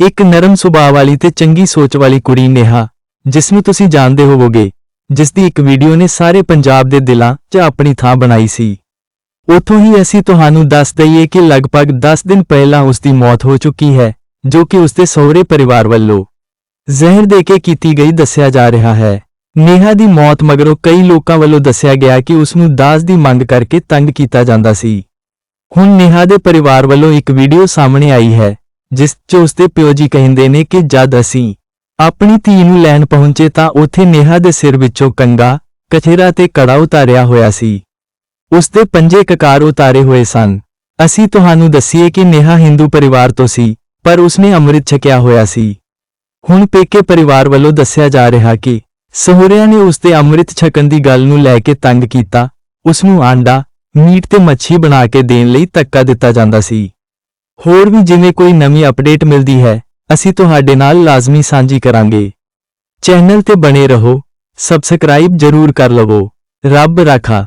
ਇੱਕ ਨਰਮ ਸੁਭਾਅ ਵਾਲੀ ਤੇ ਚੰਗੀ ਸੋਚ ਵਾਲੀ ਕੁੜੀ ਨੇਹਾ, ਜਿਸ ਨੂੰ ਤੁਸੀਂ ਜਾਣਦੇ ਹੋਵੋਗੇ ਜਿਸ ਦੀ ਇੱਕ ਵੀਡੀਓ ਨੇ ਸਾਰੇ ਪੰਜਾਬ ਦੇ ਦਿਲਾਂ 'ਚ ਆਪਣੀ ਥਾਂ ਬਣਾਈ ਸੀ। ਉੱਥੋਂ ਹੀ ਅਸੀਂ ਤੁਹਾਨੂੰ ਦੱਸ ਦਈਏ ਕਿ ਲਗਭਗ 10 ਦਿਨ ਪਹਿਲਾਂ ਉਸ ਦੀ ਮੌਤ ਹੋ ਚੁੱਕੀ ਹੈ, ਜੋ ਕਿ ਉਸ ਦੇ ਸਹੁਰੇ ਪਰਿਵਾਰ ਵੱਲੋਂ ਜ਼ਹਿਰ ਦੇ ਕੇ ਕੀਤੀ ਗਈ ਦੱਸਿਆ ਜਾ ਰਿਹਾ ਹੈ। ਨੇਹਾ ਦੀ ਮੌਤ ਮਗਰੋਂ ਕਈ ਲੋਕਾਂ ਵੱਲੋਂ ਦੱਸਿਆ ਗਿਆ ਕਿ ਉਸ ਨੂੰ ਦਾਜ ਦੀ ਮੰਗ ਕਰਕੇ ਤੰਗ ਕੀਤਾ ਜਾਂਦਾ ਸੀ। ਹੁਣ ਨੇਹਾ ਦੇ ਪਰਿਵਾਰ ਵੱਲੋਂ ਇੱਕ ਵੀਡੀਓ ਸਾਹਮਣੇ ਆਈ ਹੈ। ਜਿਸ 'ਚ ਉਸਦੇ ਪਿਓ ਜੀ ਕਹਿੰਦੇ ਨੇ ਕਿ ਜਦ ਅਸੀਂ ਆਪਣੀ ਧੀ ਨੂੰ ਲੈਣ ਪਹੁੰਚੇ ਤਾਂ ਉੱਥੇ ਨੇਹਾ ਦੇ ਸਿਰ ਵਿੱਚੋਂ ਕੰਗਾ ਕਥੇਰਾ ਤੇ ਕੜਾ ਉਤਾਰਿਆ ਹੋਇਆ ਸੀ। ਉਸਦੇ ਪੰਜੇ ਕਕਾਰ ਉਤਾਰੇ ਹੋਏ ਸਨ। ਅਸੀਂ ਤੁਹਾਨੂੰ ਦੱਸੀਏ ਕਿ ਨੇਹਾ ਹਿੰਦੂ ਪਰਿਵਾਰ ਤੋਂ ਸੀ, ਪਰ ਉਸਨੇ ਅੰਮ੍ਰਿਤ ਛਕਿਆ ਹੋਇਆ ਸੀ। ਹੁਣ ਪੇਕੇ ਪਰਿਵਾਰ ਵੱਲੋਂ ਦੱਸਿਆ ਜਾ ਰਿਹਾ ਕਿ ਸਹੁਰਿਆਂ ਨੇ ਉਸਦੇ ਅੰਮ੍ਰਿਤ ਛਕਣ ਦੀ ਗੱਲ ਨੂੰ ਲੈ ਕੇ ਤੰਗ ਕੀਤਾ। ਉਸ ਨੂੰ ਆਂਡਾ, ਮੀਟ ਤੇ ਮੱਛੀ ਬਣਾ ਕੇ ਦੇਣ ਲਈ ਧੱਕਾ ਦਿੱਤਾ ਜਾਂਦਾ ਸੀ। ਹੋਰ ਵੀ ਜਿਵੇਂ ਕੋਈ ਨਵੀਂ ਅਪਡੇਟ ਮਿਲਦੀ ਹੈ, ਅਸੀਂ ਤੁਹਾਡੇ ਨਾਲ ਲਾਜ਼ਮੀ ਸਾਂਝੀ ਕਰਾਂਗੇ। ਚੈਨਲ ਤੇ ਬਣੇ ਰਹੋ, ਸਬਸਕ੍ਰਾਈਬ ਜ਼ਰੂਰ ਕਰ ਲਵੋ। ਰੱਬ ਰਾਖਾ।